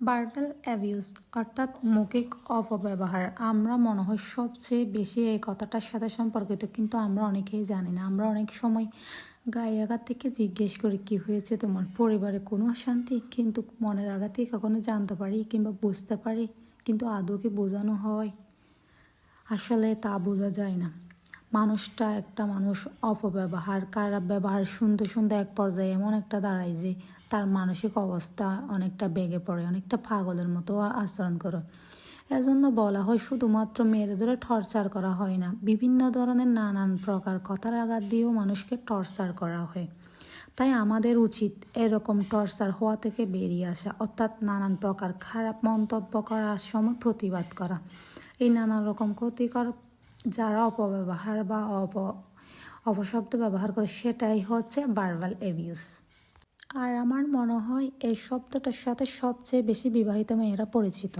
Verbal abuse অর্থাৎ মৌখিক অপব্যবহার। আমরা মনে হয় সবচেয়ে বেশি এই কথাটার সাথে সম্পর্কিত, কিন্তু আমরা অনেকেই জানি না। আমরা অনেক সময় গায়ে আঘাত থেকে জিজ্ঞেস করি, কি হয়েছে তোমার? পরিবারে কোনো অশান্তি? কিন্তু মনের আঘাতে কখনো জানতে পারি কিংবা বুঝতে পারি? কিন্তু আদৌকে বোঝানো হয়? আসলে তা বোঝা যায় না। মানুষটা একটা মানুষ অপব্যবহার, খারাপ ব্যবহার শুনতে শুনতে এক পর্যায়ে এমন একটা দাঁড়ায় যে তার মানসিক অবস্থা অনেকটা বেগে পড়ে, অনেকটা পাগলের মতো আচরণ করে। এজন্য বলা হয় শুধুমাত্র মেয়েদের ধরে টর্চার করা হয় না, বিভিন্ন ধরনের নানান প্রকার কথার আঘাত দিয়েও মানুষকে টর্চার করা হয়। তাই আমাদের উচিত এরকম টর্চার হওয়া থেকে বেরিয়ে আসা, অর্থাৎ নানান প্রকার খারাপ মন্তব্য করার সময় প্রতিবাদ করা। এই নানান রকম ক্ষতিকর যারা অপব্যবহার বা অপ, অপশব্দ ব্যবহার করে, সেটাই হচ্ছে বার্বাল অ্যাবিউস আর আমার মনে হয় এই শব্দটার সাথে সবচেয়ে বেশি বিবাহিত মেয়েরা পরিচিত।